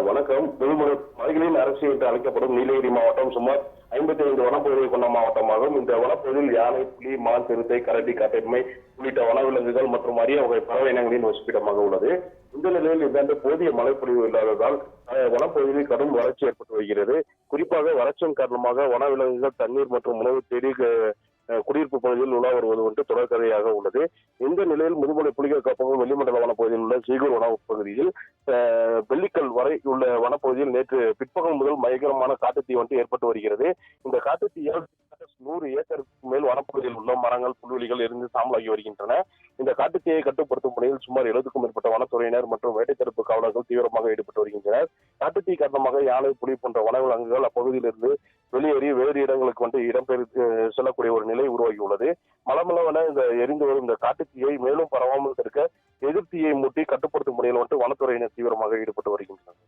வணக்கம். முழுமுறை மலைகளின் அரசு என்று அழைக்கப்படும் நீலகிரி மாவட்டம் சுமார் ஐம்பத்தி ஐந்து வனப்பகுதியை கொண்ட மாவட்டமாகும். இந்த வனப்பகுதியில் யானை புலி மான் சிறுத்தை கரடி கட்டைமை உள்ளிட்ட வனவிலங்குகள் மற்றும் அரிய வகை பறவை இனங்களின் வசிப்பிடமாக உள்ளது. இந்த நிலையில் இந்தாண்டு போதிய மழைப்பொழிவு இல்லாததால் வனப்பகுதியில் கடும் வறட்சி ஏற்பட்டு வருகிறது. குறிப்பாக வறட்சியின் காரணமாக வனவிலங்குகள் தண்ணீர் மற்றும் உணவு தேடி குடியிருப்பு பகுதியில் உலா வருவது ஒன்று தொடர்கதையாக உள்ளது. இந்த நிலையில் முதுமலை புலிகள் காப்பகம் வெள்ளிமண்டல வனப்பகுதியில் உள்ள சீகூர் வனப்பகுதியில் பகுதியில் வெள்ளிக்கல் வரை உள்ள வனப்பகுதியில் நேற்று பிற்பகல் முதல் பயங்கரமான காட்டுத்தீ வந்து ஏற்பட்டு வருகிறது. இந்த காட்டுத்தீயால் நூறு ஏக்கருக்கு மேல் வனப்பகுதியில் உள்ள மரங்கள் புல்வெளிகள் எரிந்து சாம்பலாகி வருகின்றன. இந்த காட்டுத்தீயை கட்டுப்படுத்தும் பணியில் சுமார் எழுபதுக்கும் மேற்பட்ட வனத்துறையினர் மற்றும் வேட்டை தடுப்பு காவலர்கள் தீவிரமாக ஈடுபட்டு வருகின்றனர். காட்டுத்தீ காரணமாக யானை புலி போன்ற வனவிலங்குகள் அப்பகுதியிலிருந்து வெளியேறி வேறு இடங்களுக்கு வந்து இடம்பெயர் செல்லக்கூடிய ஒரு நிலை உருவாகியுள்ளது. மலமளவென இந்த எரிந்து வரும் இந்த காட்டுத்தீயை மேலும் பரவாமல் தடுக்க எதிர்த்தீயை மூட்டி கட்டுப்படுத்தும் முறையில் வந்து வனத்துறையினர் தீவிரமாக ஈடுபட்டு வருகின்றனர்.